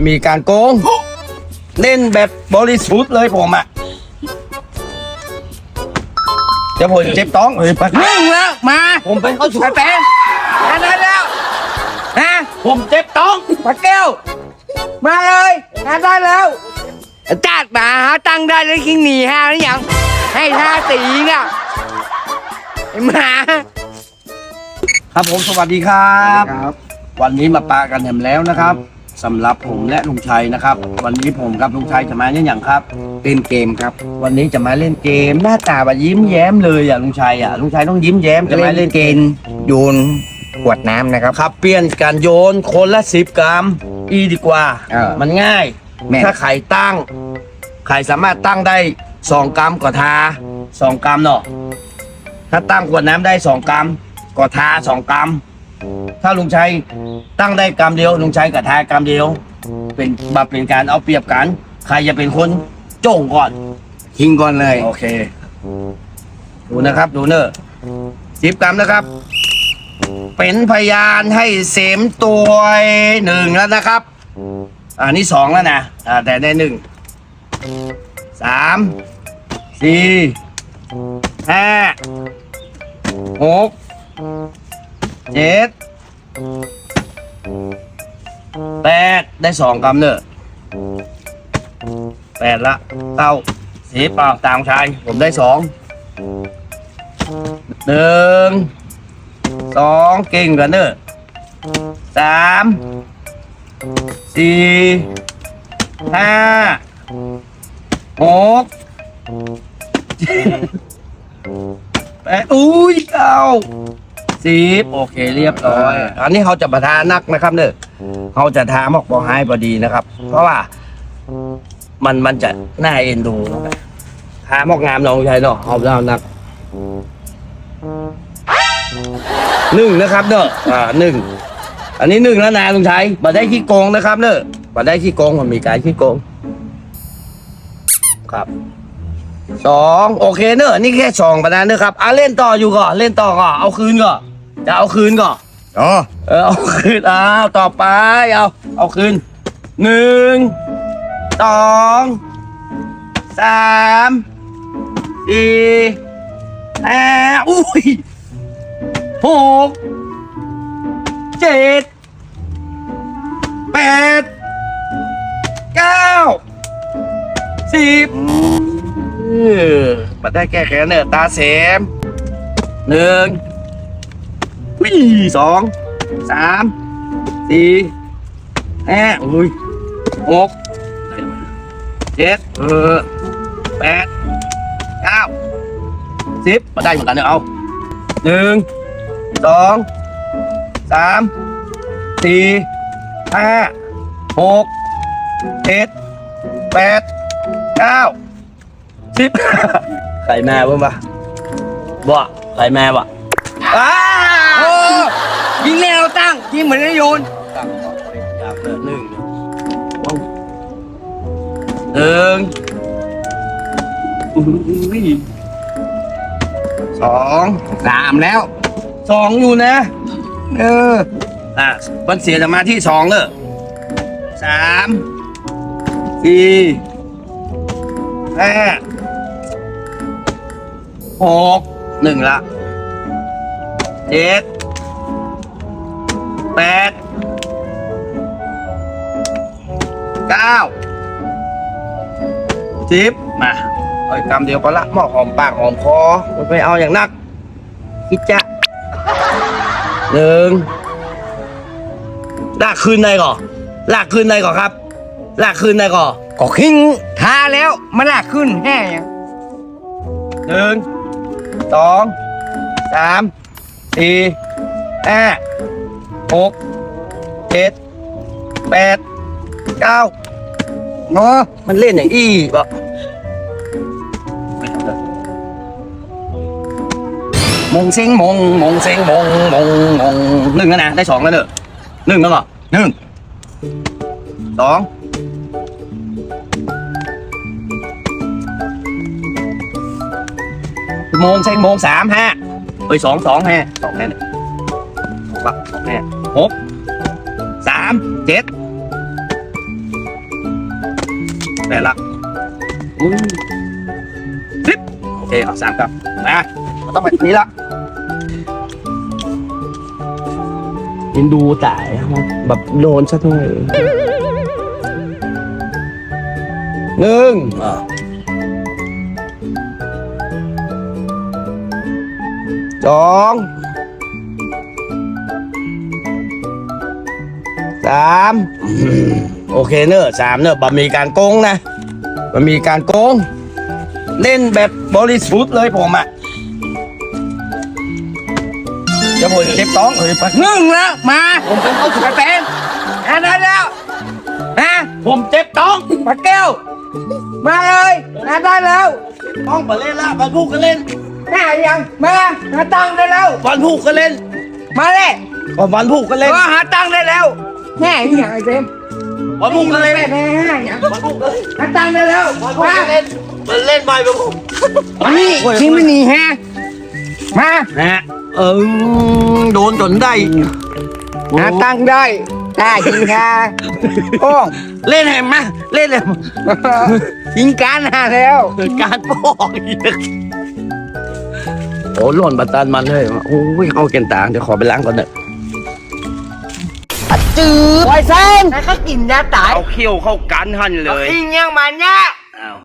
มันมีการโกง เล่นแบบบริสุทธิ์เลยผมอะเดี๋ยวผมเจ็บต้องเลยปะนึ่งแล้วมา ผมเป็นเขาช่วยไอ้แปนอันนั้นแล้วฮะผมเจ็บต้องปากแก้ว มาเลยงานได้แล้วจัดมาหาตังค์ได้แล้วคิงหนีห้าหรือยัง ให้ท่าตีน่ะไอ้หมา ครับผมสวัสดีครับ วันนี้มาปากันแหมแล้วนะครับ สำหรับผมและลุงชัยนะครับ วันนี้ผมกับลุงชัยจะมาเนี่ยอย่างครับเล่นเกมครับ วันนี้จะมาเล่นเกม หน้าตาแบบยิ้มแย้มเลยอะลุงชัยอะลุงชัยต้องยิ้มแย้มจะมาเล่นเกมโยนขวดน้ำนะครับ ครับเปลี่ยนการโยนคนละสิบกรัม อีดีกว่า เออมันง่าย แม่น ถ้าไข่ตั้ง ไข่สามารถตั้งได้สองกรัมก็ทาสองกรัมเนาะถ้าตั้งขวดน้ำได้สองกรัมก็ทาสองกรัม ถ้าลุงชัยตั้งได้กรัมเดียวลุงชัยก็ทากรัมเดียว เป็นบัเป็นการเอาเปรียบกัน ใครจะเป็นคนโจ่งก่อนทิ้งก่อนเลย โอเค ดูนะครับ ดูเนอะสิบกรัมนะครับ เป็นพยานให้เสมตัวหนึ่งแล้วนะครับอ่านี่สองแล้วนะอ่าแต่ได้หนึ่งสามสี่ห้าหกเจ็ด แปดได้สองกรัมเนอะแปดละเก้าสิบเปล่าตามชาย ผมได้สองหนึ่งสองเก่งกันเนอะสามสี่ห้าหกแปดอุ้ยเก้า สิบโอเคเรียบร้อย อันนี้เขาจะประทานนักนะครับเนอะเขาจะทาหมอกบอให้พอดีนะครับ เพราะว่ามันมันจะน่าเอ็นดูนะครับทาหมอกงามน้องชายเนาะเอาเล่านักหนึ่งนะครับเนอะอ่าหนึ่งอันนี้หนึ่งแล้วนะลุงชัยมาได้ขี้โกงนะครับเนอะมาได้ขี้โกงผมมีการขี้โกง ครับสองโอเคเนอะนี่แค่สองประดานเนอะครับอะเล่นต่ออยู่ก่อนเล่นต่อก่อนเอาคืนก่อน จะเอาคืนก่อนอ๋อเออเอาคืนอ้าวต่อไปเอาเอาคืนหนึ่งสองสามสี่ห้าอุ้ยหกเจ็ดแปดเก้าสิบเออมาได้แก้แค้นเนี่ยตาเสมหนึ่ง วิ่สองสามสี่ห้าอุ้ยหกเจ็ดเออแปดเก้าสิบมาได้เหมือนกันเนี่ยเอาหนึ่งสองสามสี่ห้าหกเจ็ดแปดเก้าสิบ ใครแม่บ้างปะบ่ใครแม่บ่อ้าโอ้ ยิงแล้วตั้งยิงเหมือนจะโยนตั้งต่อไปอยากเดินหนึ่งว้าวหนึ่งสองสามแล้วสองอยู่นะ เอออะมันเสียสมาธิสองเลยสามสี่ห้าหกหนึ่งละเจ็ด แปดเก้าสิบมาเอาอีกกำเดียวก็ละหม้อหอมปากหอมคอไม่เอาอย่างนักคิดจะหนึ่งลากคืนได้ก่อนลากคืนได้ก่อนครับ ลากคืนได้ก่อนก็คิงทาแล้วมันลากขึ้นแห่ยังหนึ่งสองสามสี่ห้า หกเจ็ดแปดเก้าเนาะมันเล่นอย่างอี้บะมงเซ็งมงมงเซ็งมงมงมงหนึ่งแล้วนะได้สองแล้วเนอะหนึ่งแล้วเหรอหนึ่งสองโมงเซ็งโมงสามห้าเอ้ยสองสองห้าสองห้าเนี่ยหกละสองห้า หกสามเจ็ดได้ละอืมสิบโอเคเอาสามครับนะต้องแบบนี้ละยินดูแต่แบบโดนซะด้วยหนึ่งสอง สามโอเคเนอะสามเนอะบะมีการโกงนะบะมีการโกง เล่นแบบบริสุทธิ์เลยผมอะจะผมเจ็บท้องเอ้ยไปหนึ่งแล้วมาผมเป็นคนสุดเป็นหาได้แล้วฮะผมเจ็บท้องปากแก้ว มาเลยหาได้แล้วท้องไปเล่นละวันพูกก็เล่นหายังมาหาตังค์ได้แล้ววันพูกก็เล่น มาเลยก็วันพูกก็เล่นก็หาตังค์ได้แล้ว แม่อีหยังไอ้เต็มวันพูกก็เล่นแม่แม่ห้าอย่างวันพูกก็เล่นหาตังค์ได้แล้ววันพูกมาก็เล่นมันเล่นไปวันพูกนี่ที่ไม่หนีฮะมานะฮะเออโดนจนได้หาตังค์ได้ได้กินค่ะโอ้งเล่นแหมมาเล่นเลยกินการหาแล้วการปอกอีกโอ้หล่นบัตตันมันเลยโอ้ยเข้าเกณฑ์ต่างเดี๋ยวขอไปล้างก่อนเนอะ จืดไวเซนแล้วก็กินยาตายเอาเขี้ยวเข้ากันหันเลยอิงยังมันยะ